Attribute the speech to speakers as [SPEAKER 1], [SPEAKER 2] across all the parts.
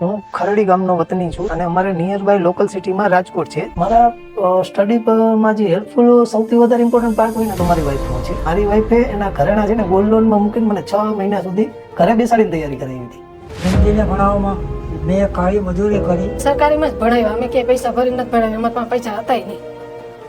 [SPEAKER 1] હું ખરડી ગામનો વતની છું અને અમારે નિયર બાય લોકલ સિટીમાં રાજકોટ છે. મારા સ્ટડી સ્ટડીમાં જે હેલ્પફુલ સૌથી વધારે ઇમ્પોર્ટન્ટ પાર્ટ હોય ને તો મારી વાઈફનો છે. મારી વાઈફે એના ઘરેણા છે ને ગોલ્ડ લોનમાં મૂકીને મને છ મહિના સુધી ઘરે બેસાડીને તૈયારી કરાવી હતી.
[SPEAKER 2] હિન્દીને ભણાવવામાં મેં કાળી મજૂરી કરી.
[SPEAKER 3] સરકારીમાં જ ભણાવ્યું. અમે કે પૈસા ભરીને નથી ભણાવ્યું. અમારા પાસે પૈસા હતા નહીં.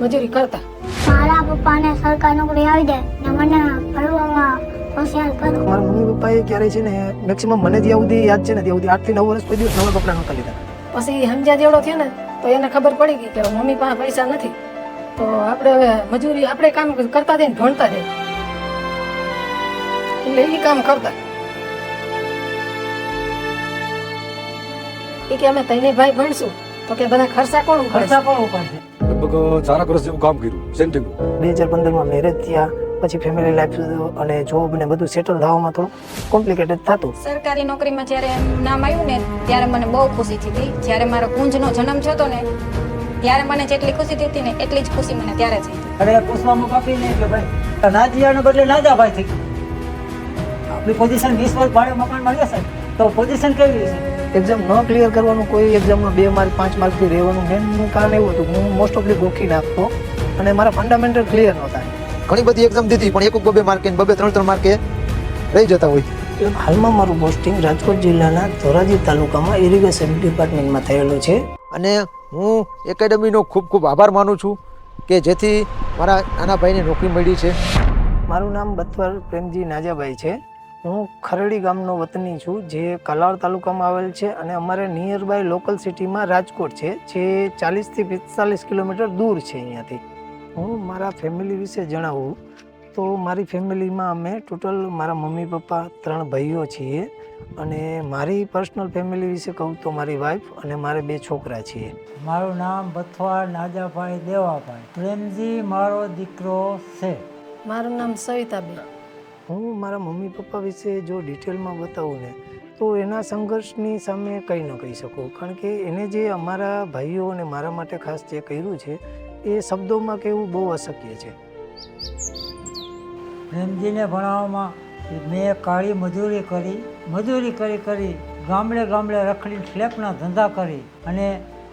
[SPEAKER 3] મજૂરી કરતા.
[SPEAKER 4] મારા પપ્પાને સરકારી નોકરી આવી જાય ને મને ભણવામાં હોશિયાર કરો.
[SPEAKER 1] મારા મમ્મી પપ્પાએ ક્યારે છે ને મેક્સિમમ મને જ્યાં સુધી યાદ છે ને ત્યાં સુધી આઠથી નવ વર્ષ કોઈ દિવસ નવા કપડાં નહોતા લીધા.
[SPEAKER 3] પછી સમજ્યા જેવડો થયો ને તો એને ખબર પડી ગઈ કે મમ્મી પાસે પૈસા નથી. તો આપણે હવે મજૂરી આપણે કામ કરતા જઈને ભણતા જઈએ. એટલે એ કામ કરતા. એ કે અમે તઈને ભાઈ ભણશું તો કે બધા ખર્ચા કોણ
[SPEAKER 2] ખર્ચા કોણ ઉપાડશે?
[SPEAKER 5] લગભગ ચાર વર્ષ જેવું કામ કર્યું સેન્ટિંગ.
[SPEAKER 1] બે હજાર પંદરમાં મેરેજ થયા પછી ફેમિલી લાઈફ અને જોબ ને બધું સેટલ થવામાં થોડું કોમ્પ્લિકેટેડ થતું.
[SPEAKER 6] સરકારી નોકરીમાં જ્યારે એમ નામ આવ્યું ને ત્યારે મને બહુ ખુશી થઈ હતી જ્યારે મારો કુંજનો જન્મ થયો ને ત્યારે મને જેટલી ખુશી થઈ હતી ને એટલી જ ખુશી મને ત્યારે થઈ. હતી
[SPEAKER 2] અરે પૂછવામાં કાપી નહીં કે ભાઈ. ના જીયાનો બદલે નાજા ભાઈ થઈ ગયું. આપણી પોઝિશન વીસ વર્ષ ભાડે મકાન મળ્યા છે તો પોઝિશન કેવી છે
[SPEAKER 1] એક્ઝામ ન ક્લિયર કરવાનું કોઈ એક્ઝામમાં બે માર્ક પાંચ માર્કથી રહેવાનું મેનનું કારણ એવું હતું હું મોસ્ટ ઓફલી ગોખી નાખતો અને મારા ફંડામેન્ટલ ક્લિયર નહોતા.
[SPEAKER 7] ઘણી બધી એક્ઝામ દીધી પણ એક બબે માર્કે બબે ત્રણ ત્રણ માર્કે રહી જતા હોય.
[SPEAKER 1] હાલમાં મારું પોસ્ટિંગ રાજકોટ જિલ્લાના ધોરાજી તાલુકામાં ઇરિગેશન ડિપાર્ટમેન્ટમાં થયેલું છે.
[SPEAKER 7] અને હું એકેડમીનો ખૂબ ખૂબ આભાર માનું છું કે જેથી મારા નાના ભાઈને નોકરી મળી છે.
[SPEAKER 1] મારું નામ બથવર પ્રેમજી નાજાભાઈ છે. હું ખરડી ગામનો વતની છું જે કલાળ તાલુકામાં આવેલ છે અને અમારે નિયર બાય લોકલ સિટીમાં રાજકોટ છે જે ચાલીસથી પિસ્તાલીસ કિલોમીટર દૂર છે અહીંયાથી. હું મારા ફેમિલી વિશે જણાવું તો મારી ફેમિલીમાં અમે ટોટલ મારા મમ્મી પપ્પા ત્રણ ભાઈઓ છીએ અને મારી પર્સનલ ફેમિલી વિશે કહું તો મારી વાઈફ અને મારે બે છોકરા છીએ.
[SPEAKER 2] મારું નામ બથવા નાજાભાઈ દેવાભાઈ. પ્રેમજી મારો દીકરો છે.
[SPEAKER 3] મારું નામ સવિતાબેન.
[SPEAKER 1] હું મારા મમ્મી પપ્પા વિશે જો ડિટેલમાં બતાવું ને તો એના સંઘર્ષની સામે કંઈ ન કહી શકું. કારણ કે એને જે અમારા ભાઈઓ અને મારા માટે ખાસ જે કર્યું છે એ શબ્દોમાં કહેવું બહુ અશક્ય છે.
[SPEAKER 2] પ્રેમજીને ભણાવવામાં મેં કાળી મજૂરી કરી મજૂરી કરી કરી ગામડે ગામડે રખડી સ્લેપના ધંધા કરી અને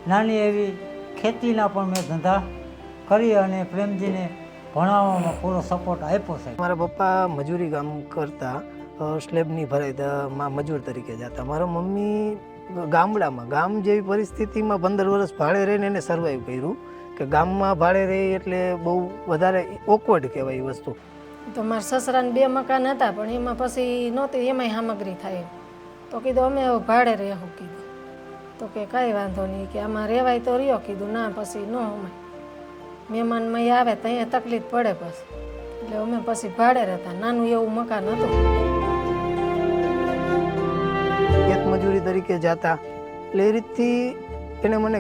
[SPEAKER 2] નાની એવી ખેતીના પણ મેં ધંધા કરી અને પ્રેમજીને ભણાવવામાં પૂરો સપોર્ટ આપ્યો છે
[SPEAKER 1] મારા પપ્પા મજૂરી કામ કરતા સ્લેબની ભરાઈ માં મજૂર તરીકે જતા. મારા મમ્મી ગામડામાં ગામ જેવી પરિસ્થિતિમાં પંદર વર્ષ ભાડે રહીને એને સર્વાઈવ કર્યું. કે ગામમાં ભાડે રહી એટલે બહુ વધારે ઓકવર્ડ કહેવાય એ વસ્તુ.
[SPEAKER 3] તો મારા સસરાને બે મકાન હતા પણ એમાં પછી નહોતી એમાંય સામગ્રી થાય તો કીધું અમે હવે ભાડે રહેવું કીધું. તો કે કાંઈ વાંધો નહીં કે આમાં રહેવાય તો રહ્યો કીધું. ના પછી ન અમાય. મહેમાનમાં આવે તો અહીંયા તકલીફ પડે પછી. એટલે અમે પછી ભાડે રહેતા નાનું એવું મકાન હતું.
[SPEAKER 1] ખેત મજૂરી તરીકે જાતા. એટલે એ રીતથી એને મને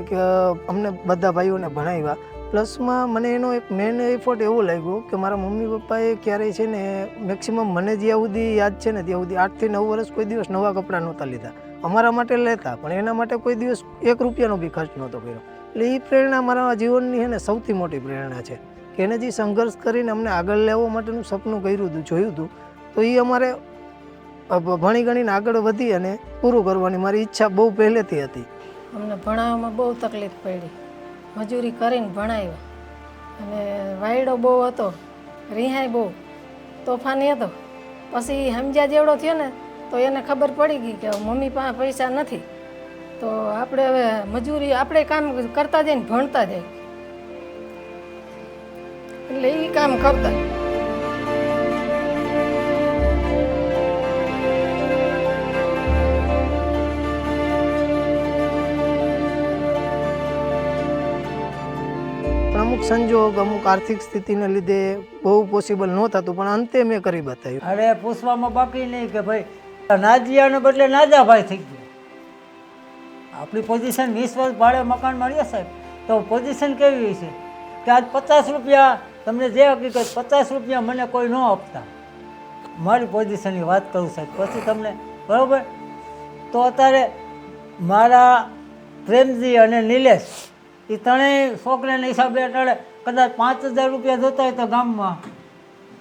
[SPEAKER 1] અમને બધા ભાઈઓને ભણાવ્યા. પ્લસમાં મને એનો એક મેન એફર્ટ એવો લાગ્યો કે મારા મમ્મી પપ્પાએ ક્યારેય છે ને મેક્સિમમ મને જ્યાં સુધી યાદ છે ને ત્યાં સુધી આઠથી નવ વર્ષ કોઈ દિવસ નવા કપડાં નહોતા લીધા. અમારા માટે લેતા, પણ એના માટે કોઈ દિવસ એક રૂપિયાનો બી ખર્ચ નહોતો કર્યો. એટલે એ પ્રેરણા મારા જીવનની છે ને સૌથી મોટી પ્રેરણા છે. કે એને જે સંઘર્ષ કરીને અમને આગળ લેવા માટેનું સપનું કર્યું હતું, જોયું હતું, તો એ અમારે ભણી ગણીને આગળ વધી અને પૂરું કરવાની મારી ઈચ્છા બહુ પહેલેથી હતી.
[SPEAKER 3] અમને ભણાવવામાં બહુ તકલીફ પડી. મજૂરી કરીને ભણાવ્યા. અને વાયડો બહુ હતો રિહાય બહુ, તોફાની હતો. પછી સમજ્યા જેવડો થયો ને, તો એને ખબર પડી ગઈ કે મમ્મી પાસે પૈસા નથી. તો આપણે હવે મજૂરી આપણે કામ કરતા જઈને ભણતા જાય એટલે એ કામ કરતા.
[SPEAKER 1] સંજોગ અમુક આર્થિક સ્થિતિને લીધે બહુ પોસિબલ ન થતું, પણ અંતે મેં કરી બતાવ્યું.
[SPEAKER 2] અરે, પૂછવામાં બાકી નહીં કે ભાઈ નાજિયાને બદલે નાજાભાઈ થઈ ગયું. આપણી પોઝિશન વીસ વર્ષ ભાડે મકાન મળીએ સાહેબ. તો પોઝિશન કેવી છે? કે આજ પચાસ રૂપિયા, તમને જે હકીકત, પચાસ રૂપિયા મને કોઈ ન આપતા. મારી પોઝિશનની વાત કરું સાહેબ, પછી તમને, બરાબર? તો અત્યારે મારા પ્રેમજી અને નિલેશ એ ત્રણેય છોકરાના હિસાબે અટાણે કદાચ પાંચ હજાર રૂપિયા જોતા હોય તો ગામમાં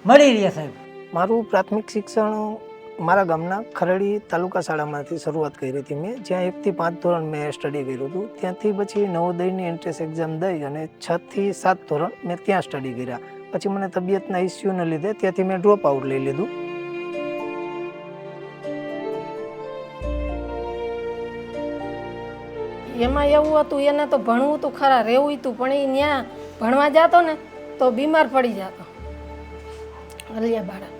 [SPEAKER 2] મળી રહે સાહેબ.
[SPEAKER 1] મારું પ્રાથમિક શિક્ષણ મારા ગામના ખરડી તાલુકા શાળામાંથી શરૂઆત કરી હતી મેં. જ્યાં એકથી પાંચ ધોરણ મેં સ્ટડી કર્યું હતું. ત્યાંથી પછી નવોદયની એન્ટ્રન્સ એક્ઝામ દઈ અને છથી સાત ધોરણ મેં ત્યાં સ્ટડી કર્યા. પછી મને તબિયતના ઇસ્યુને લીધે ત્યાંથી મેં ડ્રોપ આઉટ લઈ લીધું.
[SPEAKER 3] એમાં એવું હતું, એને તો ભણવું તો ખરા, રહેવું હતું પણ એ ત્યાં ભણવા જતો ને તો બીમાર પડી જતો. અલિયા બાળા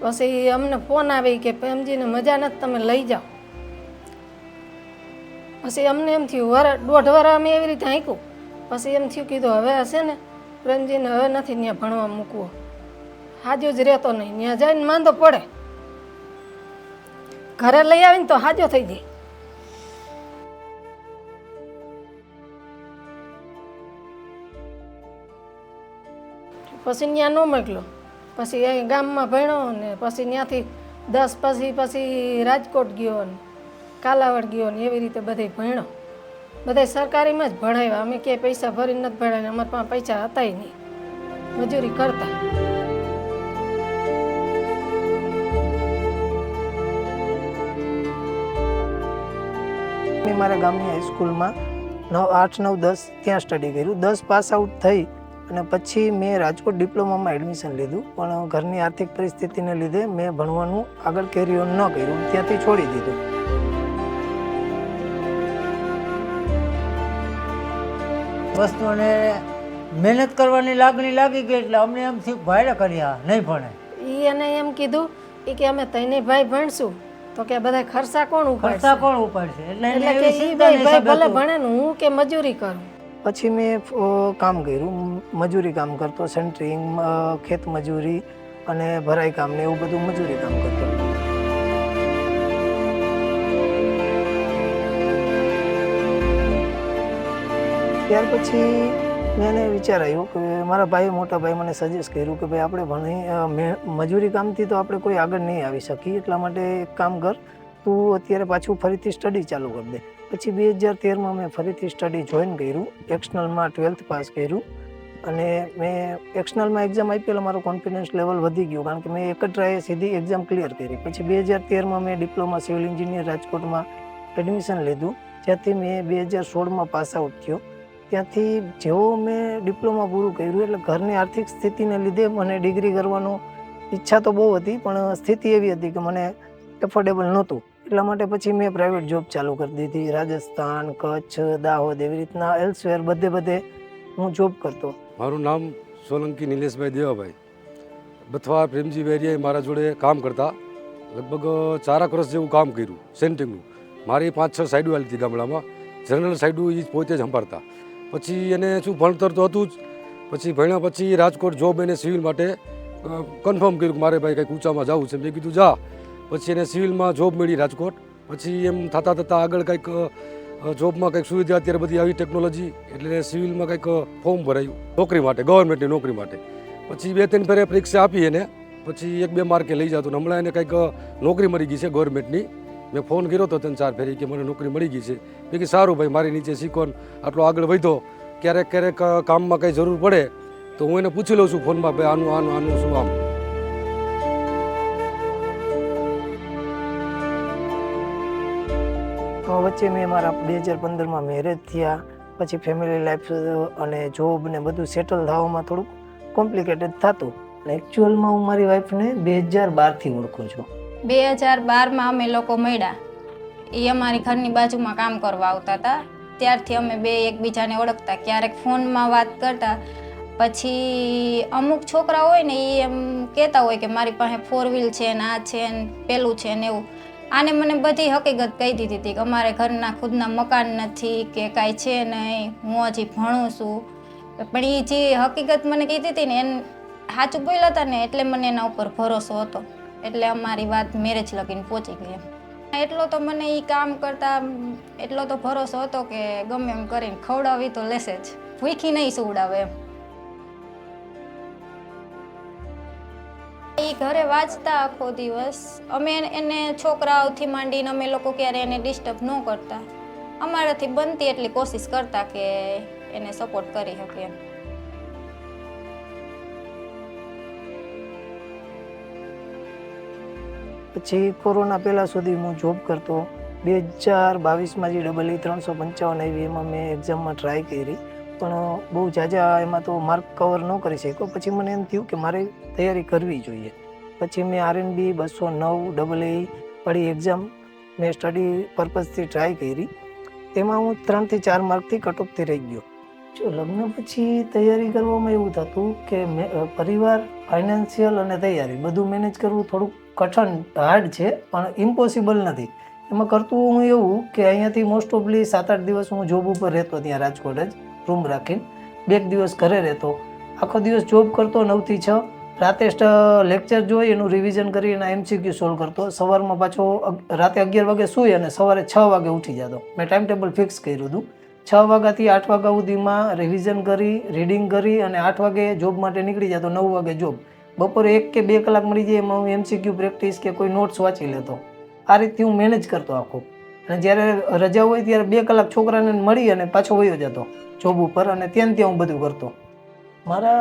[SPEAKER 3] પછી અમને ફોન આવે કે, પ્રેમજીને મજા નથી, તમે લઈ જાઓ. પછી અમને એમ થયું, વર, દોઢ વર અમે એવી રીતે હાંક્યું. પછી એમ થયું, કીધું, હવે હશે ને, પ્રેમજીને હવે નથી ત્યાં ભણવા મૂકવો. હાજો જ રહેતો નહીં ત્યાં જઈને માંદો પડે. ઘરે લઈ આવીને તો હાજો થઈ જાય. પછી ત્યાં ન મોકલો. પછી અહીં ગામમાં ભણ્યો ને પછી ત્યાંથી દસ પછી પછી રાજકોટ ગયો ને કાલાવડ ગયો ને એવી રીતે બધે ભણ્યો. બધા સરકારીમાં જ ભણાવ્યા. અમે ક્યાંય પૈસા ભરીને નથી ભણાવ્યા. અમારા પાસે પૈસા હતાય નહીં. મજૂરી કરતા.
[SPEAKER 1] મેં મારા ગામની હાઈસ્કૂલમાં નવ, આઠ, નવ, દસ ત્યાં સ્ટડી કર્યું. દસ પાસ આઉટ થઈ અને પછી મેં રાજકોટ ડિપ્લોમામાં એડમિશન લીધું પણ ઘરની આર્થિક પરિસ્થિતિને લીધે મેં ભણવાનું આગળ કેરી ઓન ન કર્યું ત્યાંથી છોડી દીધું.
[SPEAKER 2] વસ્તુને મહેનત કરવાની લાગણી લાગી ગઈ એટલે અમને એમ થયું ભાઈ કર્યા નહીં ભણે.
[SPEAKER 3] એ એને એમ કીધું એ કે અમે તઈને ભાઈ ભણશું તો કે બધા ખર્ચા કોણ
[SPEAKER 2] ખર્ચા કોણ ઉપાડશે? એટલે
[SPEAKER 3] ભલે ભણે ને હું કે મજૂરી કરું?
[SPEAKER 1] પછી મેં કામ કર્યું. મજૂરી કામ કરતો, સેન્ટરિંગ ખેત મજૂરી અને ભરાઈ કામ ને એવું બધું મજૂરી કામ કરતો. ત્યાર પછી મેં એને વિચાર આવ્યો કે મારા ભાઈએ, મોટા ભાઈ મને સજેસ્ટ કર્યું કે ભાઈ આપણે ભણી મજૂરી કામથી તો આપણે કોઈ આગળ નહીં આવી શકીએ. એટલા માટે એક કામ કર. તું અત્યારે પાછું ફરીથી સ્ટડી ચાલુ કરી દે. પછી બે હજાર તેરમાં મેં ફરીથી સ્ટડી જોઈન કર્યું. એક્સનલમાં ટ્વેલ્થ પાસ કર્યું. અને મેં એક્સનલમાં એક્ઝામ આપી મારો કોન્ફિડન્સ લેવલ વધી ગયું. કારણ કે મેં એક જ સીધી એક્ઝામ ક્લિયર કરી. પછી બે હજાર તેરમાં મેં ડિપ્લોમા સિવિલ એન્જિનિયર રાજકોટમાં એડમિશન લીધું. જ્યાંથી મેં બે હજાર સોળમાં પાસ આઉટ થયો. ત્યાંથી જેવો મેં ડિપ્લોમા પૂરું કર્યું એટલે ઘરની આર્થિક સ્થિતિને લીધે મને ડિગ્રી કરવાનો ઈચ્છા તો બહુ હતી, પણ સ્થિતિ એવી હતી કે મને એફોર્ડેબલ નહોતું. એટલા માટે પછી મેં પ્રાઇવેટ જોબ ચાલુ કરી દીધી. રાજસ્થાન, કચ્છ, દાહોદ એવી રીતના એલ્સવેર બધે બધે હું જોબ કરતો.
[SPEAKER 5] મારું નામ સોલંકી નિલેશભાઈ દેવાભાઈ. બથવા પ્રેમજી વેરિયાએ મારા જોડે કામ કરતા. લગભગ ચારક વર્ષ જેવું કામ કર્યું સેન્ટિંગનું મારી પાંચ છ સાઈડો આવી હતી ગામડામાં. જનરલ સાઈડો એ પોતે જ સંભાળતા. પછી એને શું ભણતર તો હતું જ. પછી ભણ્યા પછી રાજકોટ જોબ એને સિવિલ માટે કન્ફર્મ કર્યું કે મારે ભાઈ કંઈક ઊંચામાં જવું છે. મેં કીધું, જા. પછી એને સિવિલમાં જોબ મળી રાજકોટ. પછી એમ થતાં થતાં આગળ કંઈક જોબમાં કંઈક સુવિધા અત્યારે બધી આવી ટેકનોલોજી, એટલે સિવિલમાં કંઈક ફોર્મ ભરાયું. નોકરી માટે, ગવર્મેન્ટની નોકરી માટે. પછી બે ત્રણ ફેરે પરીક્ષા આપી એને. પછી એક બે માર્કે લઈ જતું હમણાં એને કંઈક નોકરી મળી ગઈ છે ગવર્મેન્ટની. મેં ફોન કર્યો હતો ત્રણ ચાર ફેરી કે મને નોકરી મળી ગઈ છે. મેં કે સારું ભાઈ, મારી નીચે શીખો આટલો આગળ વધ્યો ક્યારેક ક્યારેક કામમાં કંઈ જરૂર પડે તો હું એને પૂછી લઉં છું ફોનમાં, ભાઈ, આનું આનું આનું શું આમ?
[SPEAKER 1] વચ્ચે મેં મારા બે હજાર પંદરમાં મેરેજ થયા. પછી ફેમિલી લાઈફ અને જોબ ને બધું સેટલ થવામાં થોડુંક કોમ્પ્લિકેટેડ થતું. અને એકચ્યુઅલમાં હું મારી વાઈફને બે હજાર બારથી ઓળખું છું.
[SPEAKER 6] બે હજાર બારમાં અમે લોકો મળ્યા. એ અમારી ઘરની બાજુમાં કામ કરવા આવતા હતા. ત્યારથી અમે બે એકબીજાને ઓળખતા. ક્યારેક ફોનમાં વાત કરતા. પછી અમુક છોકરા હોય ને એ એમ કહેતા હોય કે મારી પાસે ફોર વ્હીલ છે ને આ છે ને પેલું છે ને એવું. આને મને બધી હકીકત કહી દીધી હતી કે અમારે ઘરના ખુદના મકાન નથી, કે કાંઈ છે નહીં, હું હજી ભણું છું. પણ એ જે હકીકત મને કીધી હતી ને, એને સાચું બોલ્યા હતા ને, એટલે મને એના ઉપર ભરોસો હતો. એટલે અમારી વાત મેરેજ લગીને પહોંચી ગઈ એટલો તો મને એ કામ કરતા એટલો તો ભરોસો હતો કે ગમે એમ કરીને ખવડાવી તો લેશે જ. ભૂખી નહીં સુવડાવે એમ. એ ઘરે વાંચતા આખો દિવસ. અમે એને- છોકરાઓથી માંડીને અમે લોકો ક્યારે એને ડિસ્ટર્બ ન કરતા. અમારાથી બનતી એટલી કોશિશ કરતા કે એને સપોર્ટ કરી શકીએ એમ.
[SPEAKER 1] પછી કોરોના પહેલાં સુધી હું જોબ કરતો. બે હજાર બાવીસમાં જે ડબલ ઈ ત્રણસો પંચાવન આવી એમાં મેં એક્ઝામમાં ટ્રાય કરી. પણ બહુ જાજા એમાં તો માર્ક કવર ન કરી શક્યો. પછી મને એમ થયું કે મારે તૈયારી કરવી જોઈએ. પછી મેં આરએનબી બસો નવ ડબલ એ પડી એક્ઝામ મેં સ્ટડી પર્પઝથી ટ્રાય કરી. તેમાં હું ત્રણથી ચાર માર્કથી કટોકથી રહી ગયો. જો લગ્ન પછી તૈયારી કરવામાં એવું થતું કે પરિવાર ફાઇનાન્શિયલ અને તૈયારી બધું મેનેજ કરવું થોડુંક કઠણ હાર્ડ છે, પણ ઇમ્પોસિબલ નથી. એમાં કરતું હું એવું કે અહીંયાથી મોસ્ટ ઓફલી સાત આઠ દિવસ હું જોબ ઉપર રહેતો ત્યાં રાજકોટ જ. રૂમ રાખીને. બે દિવસ ઘરે રહેતો. આખો દિવસ જોબ કરતો નવથી છ. રાતે લેક્ચર જોઈ, એનું રિવિઝન કરી એના એમસીક્યુ સોલ્વ કરતો. સવારમાં પાછો રાતે અગિયાર વાગે સૂઈ અને સવારે છ વાગે ઉઠી જતો. મેં ટાઈમ ટેબલ ફિક્સ કર્યું હતું. છ વાગ્યાથી આઠ વાગ્યા સુધીમાં રિવિઝન કરી રીડિંગ કરી અને આઠ વાગે જોબ માટે નીકળી જતો, નવ વાગે જોબ બપોરે એક કે બે કલાક મળી જાય એમાં હું એમસીક્યુ પ્રેક્ટિસ કે કોઈ નોટ્સ વાંચી લેતો. આ રીતથી હું મેનેજ કરતો આખું. અને જ્યારે રજા હોય ત્યારે બે કલાક છોકરાને મળી અને પાછો વયો જતો જોબ ઉપર અને ત્યાં ત્યાં હું બધું કરતો. મારા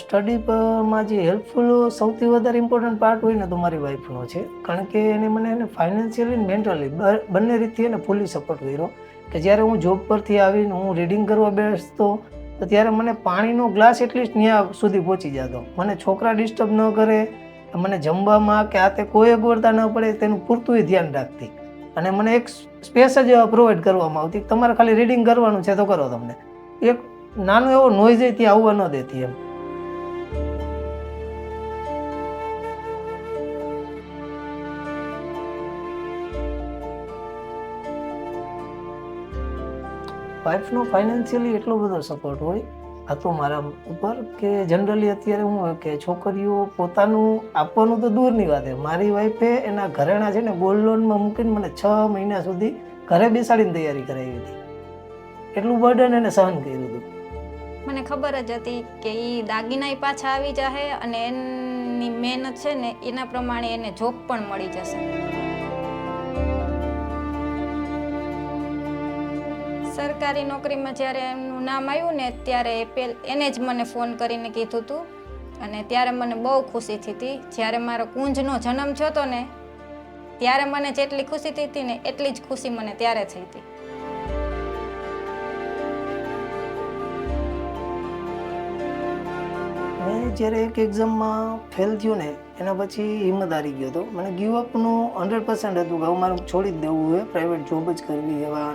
[SPEAKER 1] સ્ટડી પરમાં જે હેલ્પફુલ સૌથી વધારે ઇમ્પોર્ટન્ટ પાર્ટ હોય ને તો મારી વાઈફનો છે. કારણ કે એને મને એને ફાઇનાન્શિયલી મેન્ટલી બંને રીતથી એને ફૂલી સપોર્ટ કર્યો કે જ્યારે હું જોબ પરથી આવીને હું રીડિંગ કરવા બેસતો તો ત્યારે મને પાણીનો ગ્લાસ એટલીસ્ટ ત્યાં સુધી પહોંચી જતો. મને છોકરા ડિસ્ટર્બ ન કરે, મને જમવામાં કે આ તે કોઈ અગવડતા ન પડે તેનું પૂરતું ધ્યાન રાખતી. અને મને એક સ્પેસ જ પ્રોવાઈડ કરવામાં આવતી. તમારે ખાલી રીડિંગ કરવાનું છે તો કરો તમને. એક નાનો એવો નોઈઝ ત્યાં આવવા ન દેતી એમ. વાઇફનો ફાઇનાન્શિયલી એટલો બધો સપોર્ટ હોય હતો મારા ઉપર કે જનરલી અત્યારે હું કે છોકરીઓ પોતાનું આપવાનું તો દૂરની વાત છે. મારી વાઈફે એના ઘરેણા છે ને ગોલ્ડ લોનમાં મૂકીને મને છ મહિના સુધી ઘરે બેસાડીને તૈયારી કરાવી હતી. એટલું બર્ડન એને સહન કર્યું હતું.
[SPEAKER 6] મને ખબર જ હતી કે એ દાગીના પાછા આવી જશે અને એની મહેનત છે ને એના પ્રમાણે એને જોબ પણ મળી જશે. સરકારી નોકરીમાં જ્યારે એમનું નામ આવ્યું ને ત્યારે પેલ, એને જ મને ફોન કરીને કીધું હતું અને ત્યારે મને બહુ ખુશી થતી. જ્યારે મારો કુંજનો જન્મ થયો હતો ને, ત્યારે મને જેટલી ખુશી થઈ હતી ને એટલી જ ખુશી મને ત્યારે થઈ હતી.
[SPEAKER 1] મેં જ્યારે એક એક્ઝામમાં ફેલ થયું ને, એના પછી હિંમત હારી ગયો હતો. મને ગીવ અપનું હંડ્રેડ પર્સન્ટ હતું કે હવે મારે છોડી જ દેવું હોય પ્રાઇવેટ જોબ જ કરવી એવા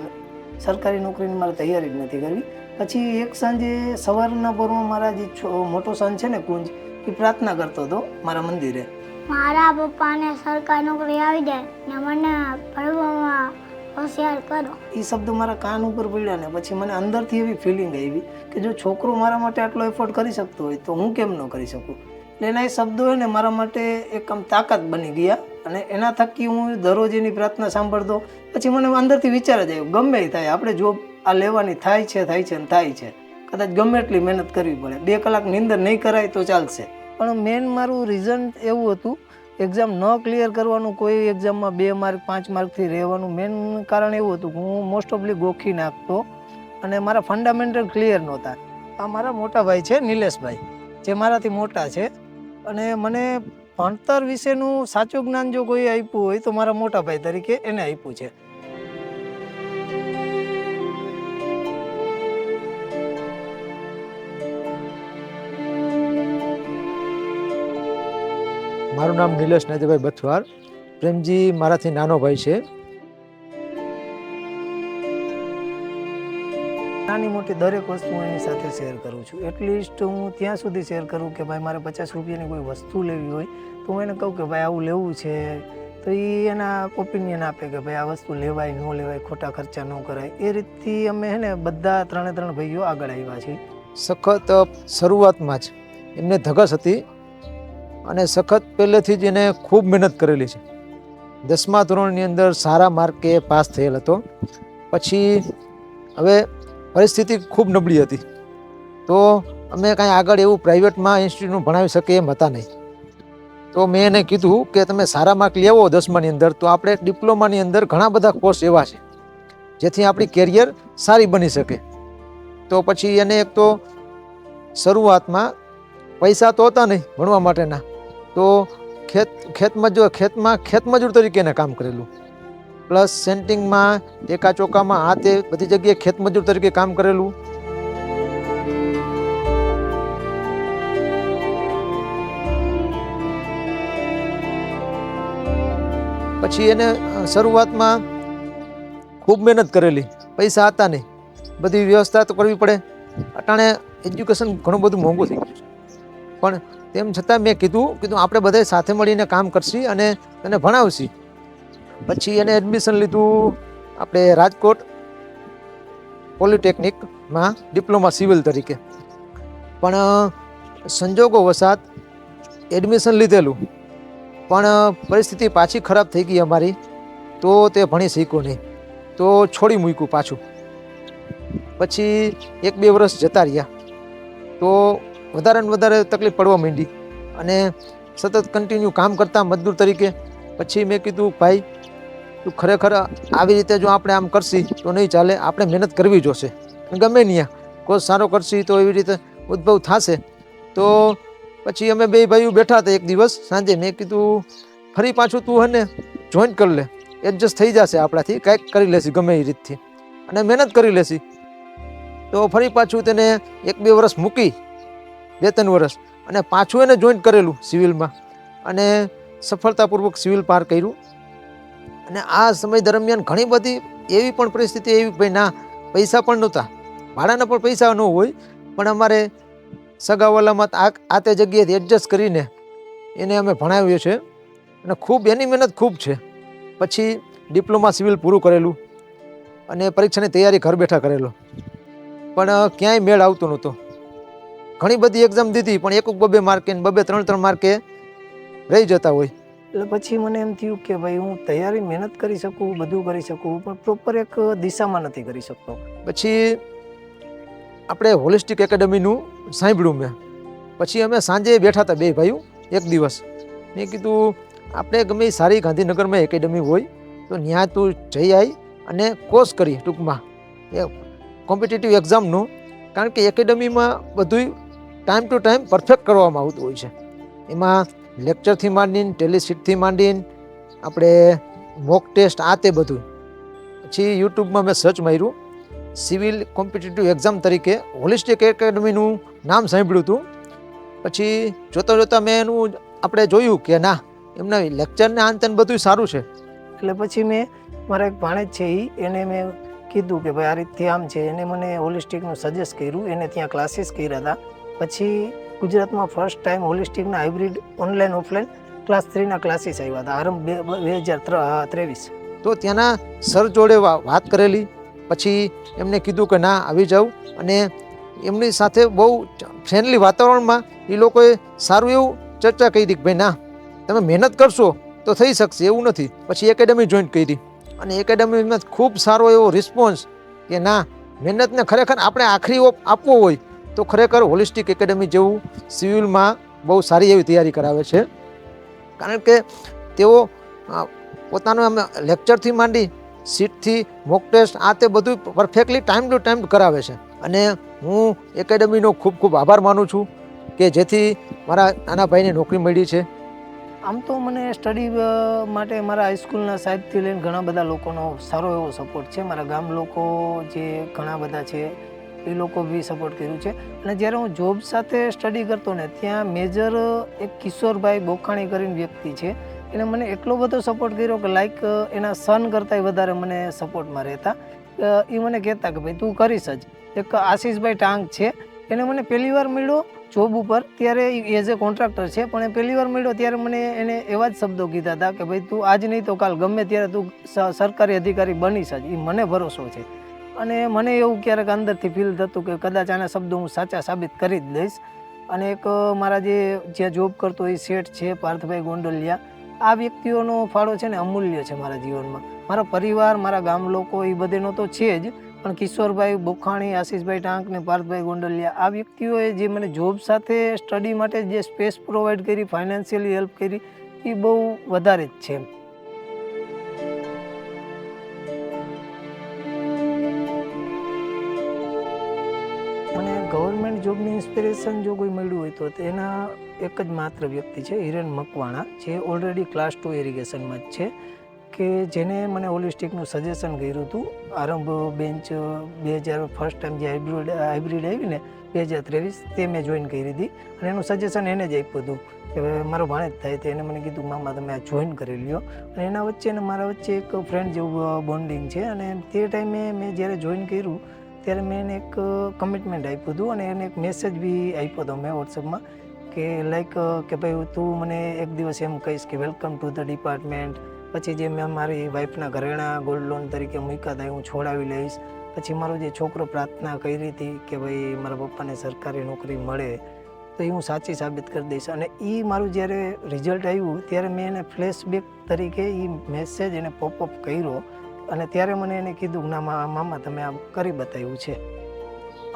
[SPEAKER 1] સરકારી નોકરીની મારે તૈયારી જ નથી કરવી. પછી એક સાંજે સવારના પોરમાં મારા જે મોટો સન છે ને કુંજ એ પ્રાર્થના કરતો હતો મારા મંદિરે.
[SPEAKER 4] મારા પપ્પાને સરકારી નોકરી આવી જાય ને મને ભણવામાં હોશિયાર કરો.
[SPEAKER 1] એ શબ્દ મારા કાન ઉપર પડ્યા ને પછી મને અંદરથી એવી ફિલિંગ આવી કે જો છોકરો મારા માટે આટલો એફોર્ડ કરી શકતો હોય તો હું કેમ ન કરી શકું? એટલે એના એ શબ્દો હોય ને મારા માટે એક આમ તાકાત બની ગયા. અને એના થકી હું દરરોજ એની પ્રાર્થના સાંભળતો, પછી મને અંદરથી વિચાર જ આવ્યો, ગમે એ થાય, આપણે જોબ આ લેવાની થાય છે થાય છે ને થાય છે. કદાચ ગમે એટલી મહેનત કરવી પડે. બે કલાક નીંદર નહીં કરાય તો ચાલશે. પણ મેન મારું રીઝન એવું હતું એક્ઝામ ન ક્લિયર કરવાનું, કોઈ એક્ઝામમાં બે માર્ક પાંચ માર્કથી રહેવાનું, મેન કારણ એવું હતું કે હું મોસ્ટ ઓફલી ગોખી નાખતો અને મારા ફંડામેન્ટલ ક્લિયર નહોતા. આ મારા મોટા ભાઈ છે, નિલેશભાઈ, જે મારાથી મોટા છે. અને મને ભણતર વિશેનું સાચું જ્ઞાન જો કોઈ આપ્યું હોય તો મારા મોટા ભાઈ તરીકે એને આપ્યું છે.
[SPEAKER 7] મારું નામ નિલેશ નાથભાઈ બથવાર પ્રેમજી મારાથી નાનો ભાઈ છે.
[SPEAKER 1] નાની મોટી દરેક વસ્તુ એની સાથે શેર કરું છું. એટલીસ્ટ હું ત્યાં સુધી શેર કરું કે ભાઈ મારે પચાસ રૂપિયાની કોઈ વસ્તુ લેવી હોય તો હું એને કહું કે ભાઈ આવું લેવું છે. તો એ એના ઓપિનિયન આપે કે ભાઈ આ વસ્તુ લેવાય, ન લેવાય, ખોટા ખર્ચા ન કરાય. એ રીતથી અમે હે ને બધા ત્રણે ત્રણ ભાઈઓ આગળ આવ્યા છીએ.
[SPEAKER 7] સખત શરૂઆતમાં જ એમને ધગસ હતી અને સખત પહેલેથી જ એને ખૂબ મહેનત કરેલી છે. દસમા ધોરણની અંદર સારા માર્કે પાસ થયેલ હતો. પછી હવે પરિસ્થિતિ ખૂબ નબળી હતી. તો અમે કાંઈ આગળ એવું પ્રાઇવેટમાં ઇન્સ્ટિટ્યૂટનું ભણાવી શકીએ એમ હતા નહીં. તો મેં એને કીધું કે તમે સારા માર્ક લેવો દસમાની અંદર, તો આપણે ડિપ્લોમાની અંદર ઘણા બધા કોર્સ એવા છે, જેથી આપણી કેરિયર સારી બની શકે. તો પછી એને એક તો શરૂઆતમાં પૈસા તો હતા નહીં ભણવા માટેના, તો ખેત ખેતમજૂર ખેતમાં ખેતમજૂર તરીકે એને કામ કરેલું. પ્લસ સેન્ટિંગમાં ટેકા ચોકામાં આ તે બધી જગ્યાએ ખેતમજૂર તરીકે કામ કરેલું. પછી એને શરૂઆતમાં ખૂબ મહેનત કરેલી. પૈસા હતા નહીં. બધી વ્યવસ્થા તો કરવી પડે. અટાણે એજ્યુકેશન ઘણું બધું મોંઘું થઈ ગયું પણ તેમ છતાં મેં કીધું કીધું આપણે બધા સાથે મળીને કામ કરશી અને તેને ભણાવશી. પછી એને એડમિશન લીધું આપણે રાજકોટ પોલિટેકનિકમાં ડિપ્લોમા સિવિલ તરીકે. પણ સંજોગો વસાત એડમિશન લીધેલું. પણ પરિસ્થિતિ પાછી ખરાબ થઈ ગઈ અમારી. તો તે ભણી શીખ્યું નહીં. તો છોડી મૂક્યું પાછું. પછી એક બે વર્ષ જતા રહ્યા. તો વધારે ને વધારે તકલીફ પડવા માંડી. અને સતત કન્ટિન્યુ કામ કરતા મજદૂર તરીકે. પછી મેં કીધું, ભાઈ ખરેખર આવી રીતે જો આપણે આમ કરશી તો નહીં ચાલે, આપણે મહેનત કરવી જોશે. ગમે નહીં કોર્સ સારો કરશી તો એવી રીતે ઉદ્ભવ થશે. તો પછી અમે બે ભાઈઓ બેઠા હતા એક દિવસ, સાંજે મેં કીધું, ફરી પાછું તું હને જોઈન કરી લે. એડજસ્ટ થઈ જશે આપણાથી, કંઈક કરી લેશી ગમે એ રીતથી. અને મહેનત કરી લેશી. તો ફરી પાછું તેને એક બે વર્ષ મૂકી, બે ત્રણ વર્ષ અને પાછું એને જોઈન્ટ કરેલું સિવિલમાં. અને સફળતાપૂર્વક સિવિલ પાર કર્યું. અને આ સમય દરમિયાન ઘણી બધી એવી પણ પરિસ્થિતિ એવી ભાઈ ના, પૈસા પણ નહોતા. ભાડાના પણ પૈસા ન હોય, પણ અમારે સગાવાલામાં આ આ તે જગ્યાએથી એડજસ્ટ કરીને એને અમે ભણાવ્યો છે અને ખૂબ, એની મહેનત ખૂબ છે. પછી ડિપ્લોમા સિવિલ પૂરું કરેલું અને પરીક્ષાની તૈયારી ઘર બેઠા કરેલો. પણ ક્યાંય મેળ આવતો નહોતો. ઘણી બધી એક્ઝામ દીધી, પણ એક બબે માર્કે બબે ત્રણ ત્રણ માર્કે રહી જતા હોય.
[SPEAKER 1] એટલે પછી મને એમ થયું કે ભાઈ, હું તૈયારી મહેનત કરી શકું, બધું કરી શકું, પણ પ્રોપર એક દિશામાં નથી કરી શકતો.
[SPEAKER 7] પછી આપણે હોલિસ્ટિક એકેડમીનું સાંભળ્યું મેં. પછી અમે સાંજે બેઠા હતા બે ભાઈઓ, એક દિવસ. મેં કીધું, આપણે ગમે સારી ગાંધીનગરમાં એકેડમી હોય, તો ત્યાં તું જઈ આવી અને કોર્સ કરી ટૂંકમાં. એ કોમ્પિટિટિવ એક્ઝામનું કારણ કે એકેડમીમાં બધું ટાઈમ ટુ ટાઈમ પરફેક્ટ કરવામાં આવતું હોય છે. એમાં લેક્ચરથી માંડીને ટેલિસીટથી માંડીને, આપણે મોક ટેસ્ટ આ તે બધું. પછી યુટ્યુબમાં મેં સર્ચ માર્યું સિવિલ કોમ્પિટિટિવ એક્ઝામ તરીકે હોલિસ્ટિક એકેડમીનું નામ સાંભળ્યું હતું. પછી જોતાં જોતાં મેં એનું આપણે જોયું કે ના, એમના લેક્ચરને આંતન બધું સારું છે.
[SPEAKER 1] એટલે પછી મેં, મારા એક ભાણેજ છે એ એને મેં કીધું કે ભાઈ આ રીતથી આમ છે. એને મને હોલિસ્ટિકનું સજેસ્ટ કર્યું, એને ત્યાં ક્લાસીસ કર્યા હતા. પછી ગુજરાતમાં ફર્સ્ટ ટાઈમ હોલિસ્ટિકના હાઇબ્રિડ ઓનલાઈન ઓફલાઈન ક્લાસ થ્રીના ક્લાસીસ આવ્યા હતા. આરંભ બે બે હજાર ત્રેવીસ.
[SPEAKER 7] તો ત્યાંના સર જોડે વાત કરેલી. પછી એમને કીધું કે ના, આવી જાઉં અને એમની સાથે બહુ ફ્રેન્ડલી વાતાવરણમાં એ લોકોએ સારું એવું ચર્ચા કરી કે ભાઈ ના, તમે મહેનત કરશો તો થઈ શકશે, એવું નથી. પછી એકેડમી જોઈન કરી. અને એકેડમીમાં ખૂબ સારો એવો રિસ્પોન્સ કે ના, મહેનતને ખરેખર આપણે આખરી ઓપ આપવો હોય તો ખરેખર હોલિસ્ટિક એકેડેમી જેવું સિવિલમાં બહુ સારી એવી તૈયારી કરાવે છે. કારણ કે તેઓ પોતાનું અમે લેક્ચરથી માંડી સીટથી મોક ટેસ્ટ આ તે બધું પરફેક્ટલી ટાઈમ ટુ ટાઈમ કરાવે છે. અને હું એકેડમીનો ખૂબ ખૂબ આભાર માનું છું કે જેથી મારા નાના ભાઈને નોકરી મળી છે.
[SPEAKER 1] આમ તો મને સ્ટડી માટે મારા હાઈસ્કૂલના સાહેબથી લઈને ઘણા બધા લોકોનો સારો એવો સપોર્ટ છે. મારા ગામ લોકો જે ઘણા બધા છે એ લોકો બી સપોર્ટ કર્યું છે. અને જ્યારે હું જોબ સાથે સ્ટડી કરતો ને, ત્યાં મેજર એક કિશોરભાઈ બોખાણી કરીને વ્યક્તિ છે. એને મને એટલો બધો સપોર્ટ કર્યો કે લાઈક એના સન કરતાંય વધારે મને સપોર્ટમાં રહેતા. એ મને કહેતા કે ભાઈ, તું કરીશ જ. એક આશીષભાઈ ટાંગ છે. એને મને પહેલી વાર મળ્યો જોબ ઉપર, ત્યારે એઝ એ કોન્ટ્રાક્ટર છે. પણ એ પહેલી વાર મળ્યો ત્યારે મને એને એવા જ શબ્દો કીધા હતા કે ભાઈ, તું આજ નહીં તો કાલ ગમે ત્યારે તું સરકારી અધિકારી બનીશ જ. એ મને ભરોસો છે. અને મને એવું ક્યારેક અંદરથી ફીલ થતું કે કદાચ આના શબ્દો હું સાચા સાબિત કરી જ દઈશ. અને એક મારા જે જ્યાં જોબ કરતો એ શેઠ છે, પાર્થભાઈ ગોંડલિયા. આ વ્યક્તિઓનો ફાળો છે ને અમૂલ્ય છે મારા જીવનમાં. મારા પરિવાર, મારા ગામ લોકો એ બધેનો તો છે જ, પણ કિશોરભાઈ બોખાણી, આશીષભાઈ ટાંક ને પાર્થભાઈ ગોંડલિયા, આ વ્યક્તિઓએ જે મને જોબ સાથે સ્ટડી માટે જે સ્પેસ પ્રોવાઈડ કરી ફાઇનાન્શિયલી હેલ્પ કરી, એ બહુ વધારે જ છે ગવર્મેન્ટ જોબની ઇન્સ્પિરેશન જો કોઈ મળ્યું હોય તો તેના એક જ માત્ર વ્યક્તિ છે, હિરેન મકવાણા, જે ઓલરેડી ક્લાસ ટુ ઇરિગેશનમાં જ છે, કે જેને મને હોલિસ્ટિકનું સજેશન કર્યું હતું. આરંભ બેન્ચ બે હજાર ફર્સ્ટ ટાઈમ જે હાઇબ્રિડ હાઇબ્રિડ આવી ને બે હજાર ત્રેવીસ, તે મેં જોઈન કરી હતી અને એનું સજેશન એને જ આપ્યું હતું કે મારો ભાણે જ થાય તો એને મને કીધું, મામા, તમે આ જોઈન કરી લ્યો. અને એના વચ્ચે અને મારા વચ્ચે એક ફ્રેન્ડ જેવું બોન્ડિંગ છે અને તે ટાઈમે મેં જ્યારે જોઈન કર્યું ત્યારે મેં એને એક કમિટમેન્ટ આપ્યું હતું અને એને એક મેસેજ બી આપ્યો હતો મેં વોટ્સઅપમાં કે લાઈક કે ભાઈ તું મને એક દિવસ એમ કહીશ કે વેલકમ ટુ ધ ડિપાર્ટમેન્ટ પછી જે મેં મારી વાઈફના ઘરેણા ગોલ્ડ લોન તરીકે મૂક્યા હતા હું છોડાવી લઈશ. પછી મારો જે છોકરો પ્રાર્થના કરી હતી કે ભાઈ મારા પપ્પાને સરકારી નોકરી મળે, તો એ હું સાચી સાબિત કરી દઈશ. અને એ મારું જ્યારે રિઝલ્ટ આવ્યું, ત્યારે મેં એને ફ્લેશબેક તરીકે એ મેસેજ એને પોપઅપ કર્યો અને ત્યારે મને એને કીધું, ના મામા, તમે આ કરી બતાવ્યું છે.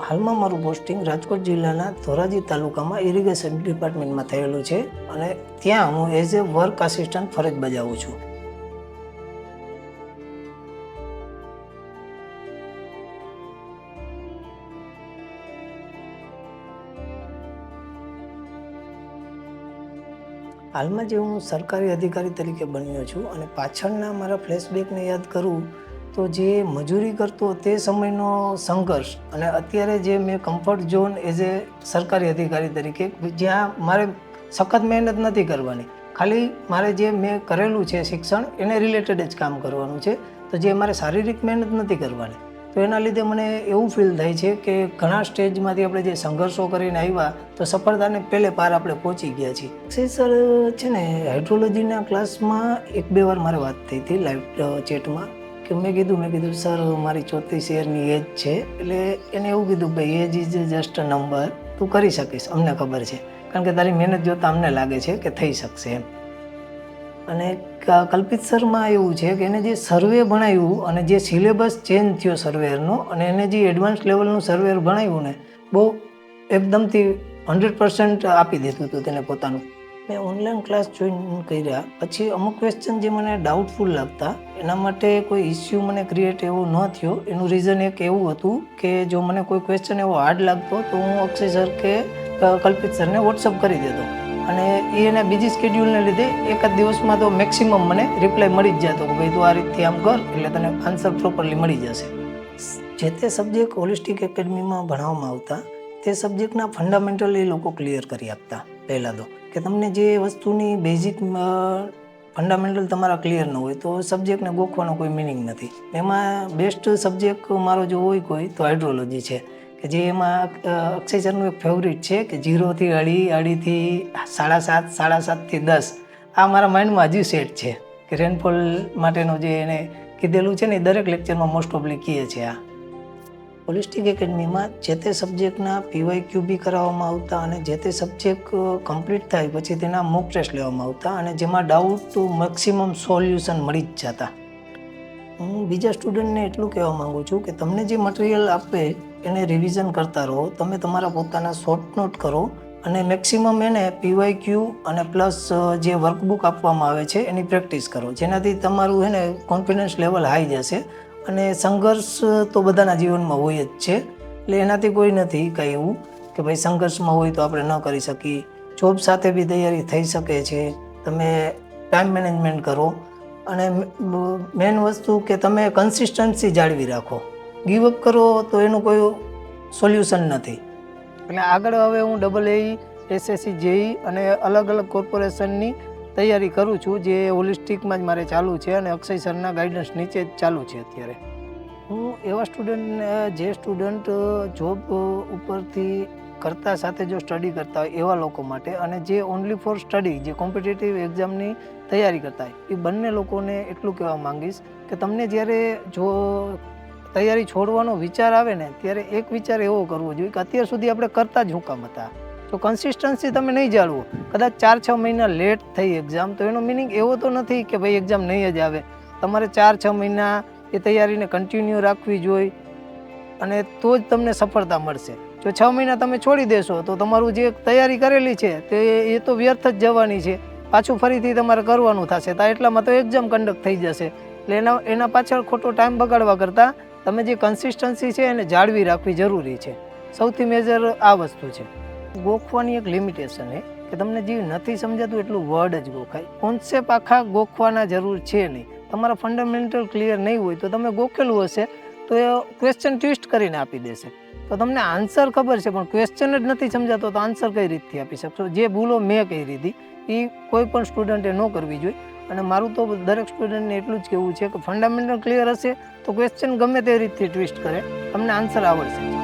[SPEAKER 1] હાલમાં મારું પોસ્ટિંગ રાજકોટ જિલ્લાના ધોરાજી તાલુકામાં ઇરિગેશન ડિપાર્ટમેન્ટમાં થયેલું છે અને ત્યાં હું એઝ એ વર્ક આસિસ્ટન્ટ ફરજ બજાવું છું. હાલમાં જે હું સરકારી અધિકારી તરીકે બન્યો છું અને પાછળના મારા ફ્લેશબેકને યાદ કરું, તો જે મજૂરી કરતો તે સમયનો સંઘર્ષ અને અત્યારે જે મેં કમ્ફર્ટ ઝોન એઝ એ સરકારી અધિકારી તરીકે, જ્યાં મારે સખત મહેનત નથી કરવાની. ખાલી મારે જે મેં કરેલું છે શિક્ષણ, એને રિલેટેડ જ કામ કરવાનું છે. તો જે મારે શારીરિક મહેનત નથી કરવાની. તો એના લીધે મને એવું ફીલ થાય છે કે ઘણા સ્ટેજમાંથી આપણે જે સંઘર્ષો કરીને આવ્યા, તો સફળતાને પહેલે પાર આપણે પહોંચી ગયા છીએ. અક્ષય સર, છે ને હાઇડ્રોલોજીના ક્લાસમાં એક બે વાર મારે વાત થઈ હતી લાઈવ ચેટમાં કે મેં કીધું મેં કીધું, સર, મારી ચોત્રીસ યરની એજ છે, એટલે એને એવું કીધું, ભાઈ એજ ઇઝ જસ્ટ નંબર તું કરી શકીશ, અમને ખબર છે. કારણ કે તારી મહેનત જોતાં અમને લાગે છે કે થઈ શકશે એમ. અને કલ્પિત સરમાં એવું છે કે એને જે સર્વે ભણાવ્યું અને જે સિલેબસ ચેન્જ થયો સર્વેરનો અને એને જે એડવાન્સ લેવલનું સર્વેર ભણાવ્યું ને, બહુ એકદમથી હંડ્રેડ પર્સન્ટ આપી દીધું હતું તેને પોતાનું. મેં ઓનલાઈન ક્લાસ જોઈન કર્યા. પછી અમુક ક્વેશ્ચન જે મને ડાઉટફુલ લાગતા, એના માટે કોઈ ઇસ્યુ મને ક્રિએટ એવો ન થયો. એનું રીઝન એક એવું હતું કે જો મને કોઈ ક્વેશ્ચન એવો હાર્ડ લાગતો, તો હું અક્ષય સર કે કલ્પિત સરને વોટ્સઅપ કરી દેતો. અને એ એના બીજી સ્કેડ્યુલને લીધે એક જ દિવસમાં તો મેક્સિમમ મને રિપ્લાય મળી જ જતો કે ભાઈ તું આ રીતથી આમ કર, એટલે તને આન્સર પ્રોપરલી મળી જશે. જે તે સબ્જેક્ટ હોલિસ્ટિક એકેડમીમાં ભણાવવામાં આવતા, તે સબ્જેક્ટના ફંડામેન્ટલ એ લોકો ક્લિયર કરી આપતા. પહેલાં તો કે તમને જે વસ્તુની બેઝિક ફંડામેન્ટલ તમારા ક્લિયર ન હોય, તો સબ્જેક્ટને ગોખવાનો કોઈ મિનિંગ નથી. એમાં બેસ્ટ સબ્જેક્ટ મારો જો હોય કોઈ, તો હાઇડ્રોલોજી છે. કે જે એમાં અક્ષય એક ફેવરિટ છે કે જીરોથી અઢી અઢીથી સાડા સાત, સાડા સાતથી દસ. આ મારા માઇન્ડમાં હજી સેટ છે કે રેનફોલ માટેનું જે એને કીધેલું છે ને એ દરેક લેક્ચરમાં મોસ્ટ ઓફલી કહીએ છે આ. હોલિસ્ટિક એકેડમીમાં જે તે સબ્જેક્ટના પીવાય ક્યુ બી કરાવવામાં આવતા અને જે તે સબ્જેક્ટ કમ્પ્લીટ થાય પછી તેના મોક ટેસ્ટ લેવામાં આવતા અને જેમાં ડાઉટ મેક્સિમમ સોલ્યુશન મળી જ જતા. હું બીજા સ્ટુડન્ટને એટલું કહેવા માગું છું કે તમને જે મટીરિયલ આપે એને રિવિઝન કરતા રહો. તમે તમારા પોતાના શોર્ટ નોટ કરો અને મેક્સિમમ એને પીવાય ક્યુ અને પ્લસ જે વર્કબુક આપવામાં આવે છે એની પ્રેક્ટિસ કરો. જેનાથી તમારું એને કોન્ફિડન્સ લેવલ હાઈ જશે અને સંઘર્ષ તો બધાના જીવનમાં હોય જ છે. એટલે એનાથી કોઈ નથી કંઈ એવું કે ભાઈ સંઘર્ષમાં હોય તો આપણે ન કરી શકીએ. જોબ સાથે બી તૈયારી થઈ શકે છે. તમે ટાઈમ મેનેજમેન્ટ કરો અને મેઇન વસ્તુ કે તમે કન્સિસ્ટન્સી જાળવી રાખો. ગીવઅપ કરો તો એનું કોઈ સોલ્યુશન નથી. એટલે આગળ હવે હું ડબલ એ એસએસસી જેઈ અને અલગ અલગ કોર્પોરેશનની તૈયારી કરું છું, જે હોલિસ્ટિકમાં જ મારે ચાલુ છે અને અક્ષય સરના ગાઈડન્સ નીચે જ ચાલુ છે અત્યારે. હું એવા સ્ટુડન્ટને જે સ્ટુડન્ટ જોબ ઉપરથી કરતા સાથે જો સ્ટડી કરતા હોય એવા લોકો માટે અને જે ઓનલી ફોર સ્ટડી જે કોમ્પિટિટિવ એક્ઝામની તૈયારી કરતા હોય, એ બંને લોકોને એટલું કહેવા માંગીશ કે તમને જ્યારે જો તૈયારી છોડવાનો વિચાર આવે ને, ત્યારે એક વિચાર એવો કરવો જોઈએ કે અત્યાર સુધી આપણે કરતા જ હું કામ હતા. તો કન્સિસ્ટન્સી તમે નહીં જાળવો કદાચ ચાર છ મહિના લેટ થઈ એક્ઝામ તો એનો મિનિંગ એવો તો નથી કે ભાઈ એક્ઝામ નહીં જ આવે. તમારે ચાર છ મહિના એ તૈયારીને કન્ટિન્યુ રાખવી જોઈએ અને તો જ તમને સફળતા મળશે. જો છ મહિના તમે છોડી દેશો, તો તમારું જે તૈયારી કરેલી છે, તે એ તો વ્યર્થ જ જવાની છે. પાછું ફરીથી તમારે કરવાનું થશે. તો એટલામાં તો એક્ઝામ કન્ડક્ટ થઈ જશે. એટલે એના એના પાછળ ખોટો ટાઈમ બગાડવા કરતાં તમે જે કન્સિસ્ટન્સી છે એને જાળવી રાખવી જરૂરી છે. સૌથી મેજર આ વસ્તુ છે. ગોખવાની એક લિમિટેશન છે કે તમને જે નથી સમજાતું એટલું વર્ડ જ ગોખાય. કોન્સેપ્ટ આખા ગોખવાના જરૂર છે નહીં. તમારા ફંડામેન્ટલ ક્લિયર નહીં હોય તો તમે ગોખેલું હશે તો એ ક્વેશ્ચન ટ્વિસ્ટ કરીને આપી દેશે. તો તમને આન્સર ખબર છે, પણ ક્વેશ્ચન જ નથી સમજાતો તો આન્સર કઈ રીતથી આપી શકશો? જે ભૂલો મેં કરી દીધી એ કોઈ પણ સ્ટુડન્ટે ન કરવી જોઈએ. અને મારું તો દરેક સ્ટુડન્ટને એટલું જ કહેવું છે કે ફંડામેન્ટલ ક્લિયર હશે તો ક્વેશ્ચન ગમે તે રીતથી ટ્વિસ્ટ કરે, તમને આન્સર આવડશે.